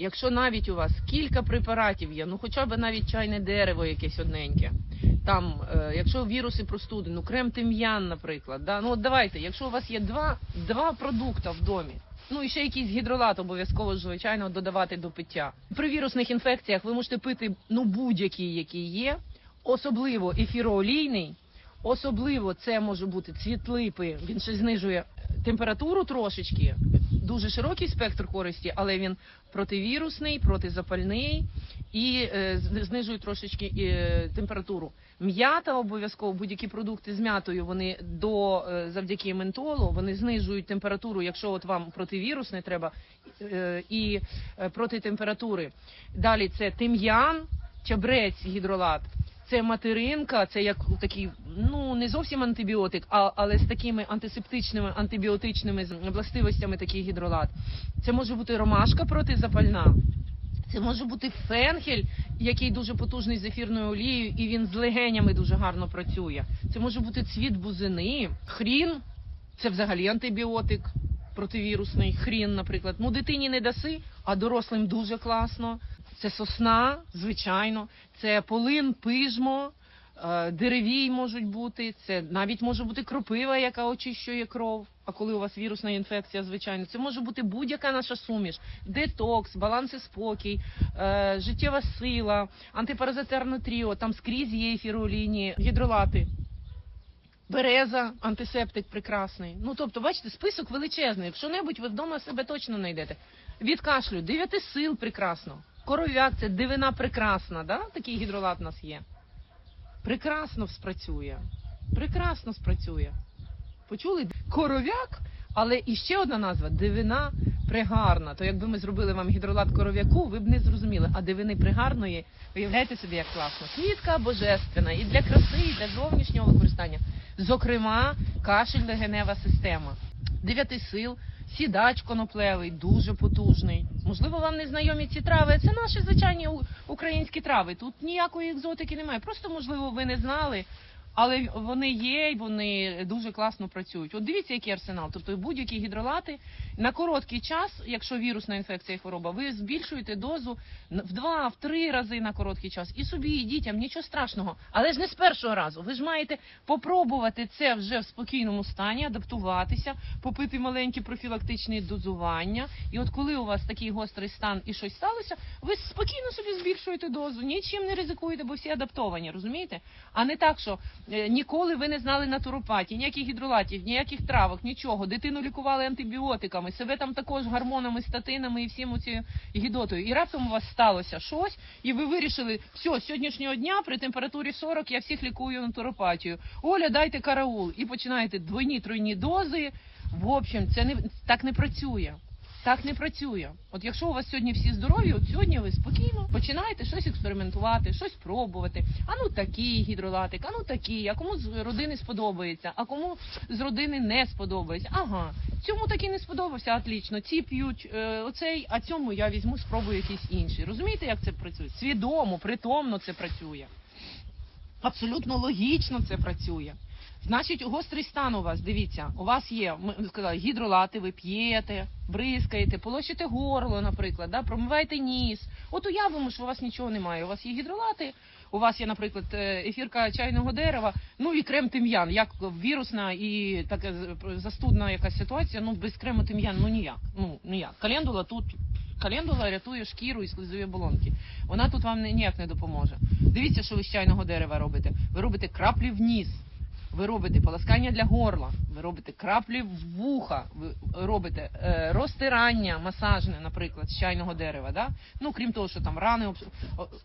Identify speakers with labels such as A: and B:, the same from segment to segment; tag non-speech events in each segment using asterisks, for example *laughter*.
A: Якщо навіть у вас кілька препаратів є, ну хоча б навіть чайне дерево якесь одненьке, там, е, якщо віруси простуди, ну крем тим'ян, наприклад, да? ну от давайте, якщо у вас є два, два продукти в домі, ну і ще якийсь гідролат обов'язково звичайно додавати до пиття. При вірусних інфекціях ви можете пити ну будь-який, який є, особливо ефіроолійний, особливо це може бути цвітлипи, він ще знижує температуру трошечки, дуже широкий спектр користі, але він противірусний, протизапальний і е, знижує трошечки е, температуру. М'ята обов'язково будь-які продукти з м'ятою. Вони до е, завдяки ментолу вони знижують температуру, якщо от вам противірусне треба е, і е, проти температури. Далі це тим'ян, чабрець, гідролат. Це материнка, це як такий, ну не зовсім антибіотик, а, але з такими антисептичними, антибіотичними властивостями такий гідролат. Це може бути ромашка протизапальна. Це може бути фенхель, який дуже потужний з ефірною олією, і він з легенями дуже гарно працює. Це може бути цвіт бузини, хрін, це взагалі антибіотик противірусний, хрін, наприклад. Ну, дитині не даси, а дорослим дуже класно. Це сосна, звичайно, це полин, пижмо, е, деревій можуть бути, це навіть може бути кропива, яка очищує кров. А коли у вас вірусна інфекція, звичайно, це може бути будь-яка наша суміш, детокс, баланс і спокій, е, життєва сила, антипаразитерне тріо, там скрізь є ефіроліні, гідролати. Береза, антисептик прекрасний. Ну тобто, бачите, список величезний. Що-небудь ви вдома себе точно знайдете. Від кашлю, дев'яти сил прекрасно. Коров'як це дивина прекрасна, да? такий гідролат у нас є. Прекрасно спрацює. Прекрасно спрацює. Почули? Коров'як, але і ще одна назва дивина пригарна. То якби ми зробили вам гідролат коров'яку, ви б не зрозуміли. А дивини пригарної, уявляєте собі, як класно. Квітка божественна і для краси, і для зовнішнього використання. Зокрема, кашель легенева система. Дев'яти сил, сідач коноплевий, дуже потужний. Можливо, вам не знайомі ці трави. Це наші звичайні українські трави. Тут ніякої екзотики немає. Просто, можливо, ви не знали. Але вони є і вони дуже класно працюють. От дивіться, який арсенал. Тобто будь-які гідролати на короткий час, якщо вірусна інфекція і хвороба, ви збільшуєте дозу в два, в три рази на короткий час. І собі, і дітям нічого страшного. Але ж не з першого разу. Ви ж маєте попробувати це вже в спокійному стані, адаптуватися, попити маленькі профілактичні дозування. І от коли у вас такий гострий стан і щось сталося, ви спокійно собі збільшуєте дозу, нічим не ризикуєте, бо всі адаптовані, розумієте? А не так, що ніколи ви не знали натуропатії, ніяких гідролатів, ніяких травок, нічого. Дитину лікували антибіотиками, себе там також гормонами, статинами і всім оцією гідотою. І раптом у вас сталося щось, і ви вирішили, все, з сьогоднішнього дня при температурі 40 я всіх лікую натуропатію. Оля, дайте караул. І починаєте двойні тройні дози. В общем, це не так не працює. Так не працює. От якщо у вас сьогодні всі здорові, от сьогодні ви спокійно починаєте щось експериментувати, щось пробувати. А ну такий гідролатик, а ну такий, а кому з родини сподобається, а кому з родини не сподобається. Ага, цьому такий не сподобався, отлично. Ці п'ють е, оцей, а цьому я візьму, спробую якийсь інший. Розумієте, як це працює? Свідомо, притомно це працює. Абсолютно логічно це працює. Значить, гострий стан у вас, дивіться, у вас є, ми сказали, гідролати, ви п'єте, бризкаєте, полощите горло, наприклад, да, промиваєте ніс. От уявимо, що у вас нічого немає. У вас є гідролати, у вас є, наприклад, е, ефірка чайного дерева, ну і крем тим'ян. Як вірусна і така застудна якась ситуація, ну без крему тим'ян, ну ніяк. Ну ніяк. Календула тут. Календула рятує шкіру і слизові оболонки. Вона тут вам ні- ніяк не допоможе. Дивіться, що ви з чайного дерева робите. Ви робите краплі в ніс. Ви робите полоскання для горла, ви робите краплі в вуха, ви робите е, розтирання масажне, наприклад, з чайного дерева. Да? Ну крім того, що там рани об,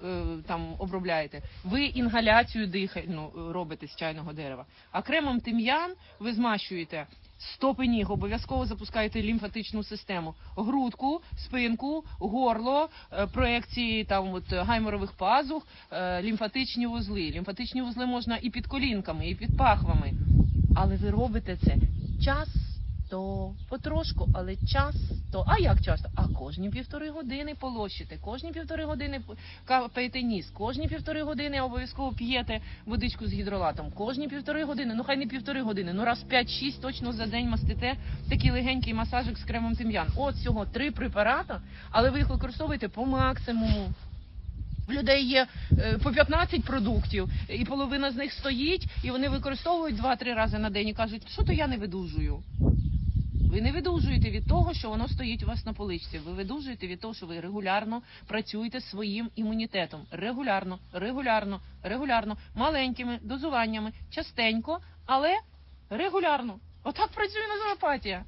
A: е, там обробляєте. Ви інгаляцію дихальну е, робите з чайного дерева. А кремом тим'ян ви змащуєте стопи ніг, обов'язково запускаєте лімфатичну систему, грудку, спинку, горло, е, проекції там от гайморових пазух, е, лімфатичні вузли. Лімфатичні вузли можна і під колінками, і під пахвами. Але ви робите це часто, потрошку, але часто. А як часто? А кожні півтори години полощите, кожні півтори години капаєте ніс, кожні півтори години обов'язково п'єте водичку з гідролатом, кожні півтори години, ну хай не півтори години, ну раз 5-6 точно за день мастите такий легенький масажик з кремом тим'ян. От всього три препарати, але ви їх використовуєте по максимуму. Людей є е, по 15 продуктів, і половина з них стоїть, і вони використовують 2-3 рази на день і кажуть, що то я не видужую. Ви не видужуєте від того, що воно стоїть у вас на поличці. Ви видужуєте від того, що ви регулярно працюєте своїм імунітетом. Регулярно, регулярно, регулярно, маленькими дозуваннями, частенько, але регулярно. Отак працює назоропатія.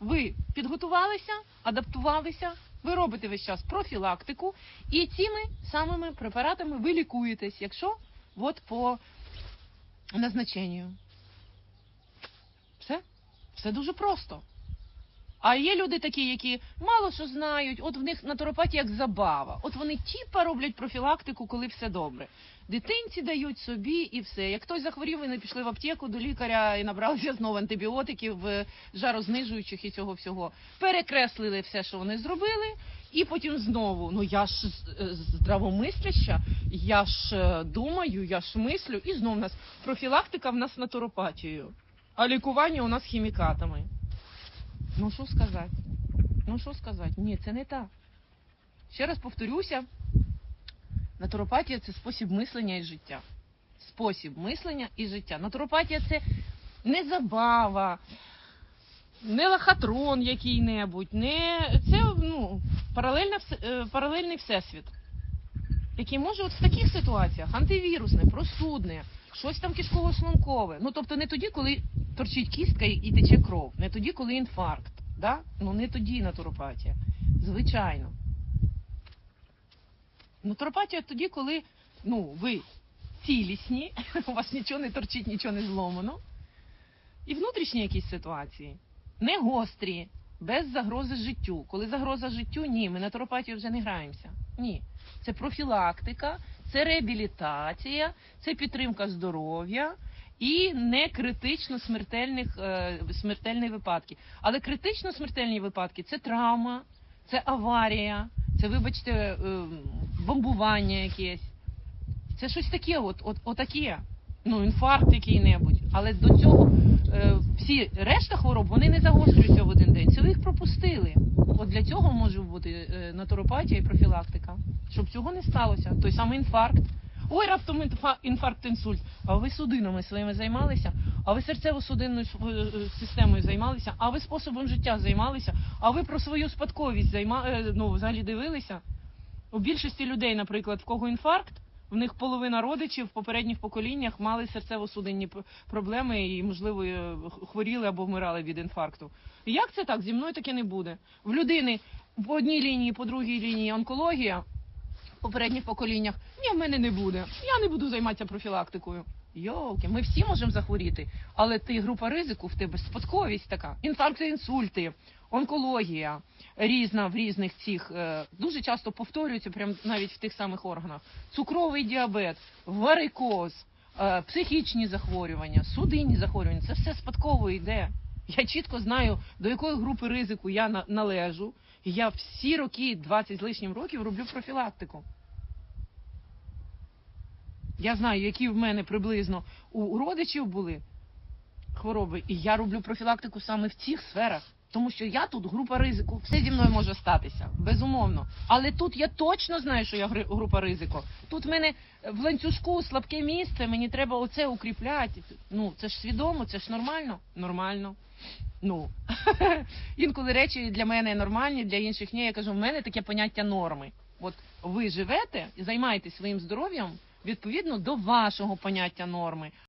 A: Ви підготувалися, адаптувалися, ви робите весь час профілактику, і цими самими препаратами ви лікуєтесь, якщо от по назначенню. Все? Все дуже просто. А є люди такі, які мало що знають, от в них натуропатія як забава. От вони тіпа роблять профілактику, коли все добре. Дитинці дають собі і все. Як хтось захворів, вони пішли в аптеку до лікаря і набралися знову антибіотиків, е, жарознижуючих і цього всього. Перекреслили все, що вони зробили, і потім знову. Ну я ж е, здравомисляща, я ж е, думаю, я ж мислю, і знов у нас профілактика в нас натуропатією, а лікування у нас хімікатами. Ну що сказати? Ну що сказати? Ні, це не так. Ще раз повторюся, натуропатія це спосіб мислення і життя. Спосіб мислення і життя. Натуропатія це не забава, не лохотрон який-небудь, не це ну, паралельна, е, паралельний всесвіт, який може от в таких ситуаціях антивірусне, простудне, щось там кишково-шлункове. Ну тобто не тоді, коли торчить кістка і, тече кров, не тоді, коли інфаркт. Да? Ну не тоді натуропатія. Звичайно. Натуропатія тоді, коли ну, ви цілісні, *laughs* у вас нічого не торчить, нічого не зломано. І внутрішні якісь ситуації, не гострі, без загрози життю. Коли загроза життю, ні, ми на туропатію вже не граємося. Ні. Це профілактика, це реабілітація, це підтримка здоров'я і не критично смертельних е, смертельні випадки. Але критично смертельні випадки це травма, це аварія, це, вибачте, е, бомбування якесь. Це щось таке, от, от, отаке. Ну, інфаркт який-небудь. Але до цього е, всі решта хвороб вони не загострюються в один день. Це ви їх пропустили. От для цього може бути е, натуропатія і профілактика. Щоб цього не сталося. Той самий інфаркт. Ой, раптом інфа- інфаркт, інсульт. А ви судинами своїми займалися, а ви серцево-судинною е, системою займалися, а ви способом життя займалися, а ви про свою спадковість займа... е, ну, взагалі дивилися. У більшості людей, наприклад, в кого інфаркт, в них половина родичів в попередніх поколіннях мали серцево-судинні проблеми і, можливо, е, хворіли або вмирали від інфаркту. Як це так? Зі мною таке не буде. В людини по одній лінії, по другій лінії онкологія попередніх поколіннях. Ні, в мене не буде. Я не буду займатися профілактикою. Йолки, ми всі можемо захворіти, але ти група ризику, в тебе спадковість така, інфаркти, інсульти, онкологія різна в різних цих е, дуже часто повторюється, прям навіть в тих самих органах. Цукровий діабет, варикоз, е, психічні захворювання, судинні захворювання. Це все спадково йде. Я чітко знаю, до якої групи ризику я на- належу. Я всі роки, 20 з лишнім років, роблю профілактику. Я знаю, які в мене приблизно у родичів були хвороби, і я роблю профілактику саме в цих сферах. Тому що я тут група ризику, все зі мною може статися, безумовно. Але тут я точно знаю, що я група ризику. Тут в мене в ланцюжку слабке місце, мені треба оце укріпляти. Ну, це ж свідомо, це ж нормально. Нормально. Ну *laughs* інколи речі для мене нормальні, для інших ні. Я кажу, в мене таке поняття норми. От ви живете і займаєтесь своїм здоров'ям відповідно до вашого поняття норми.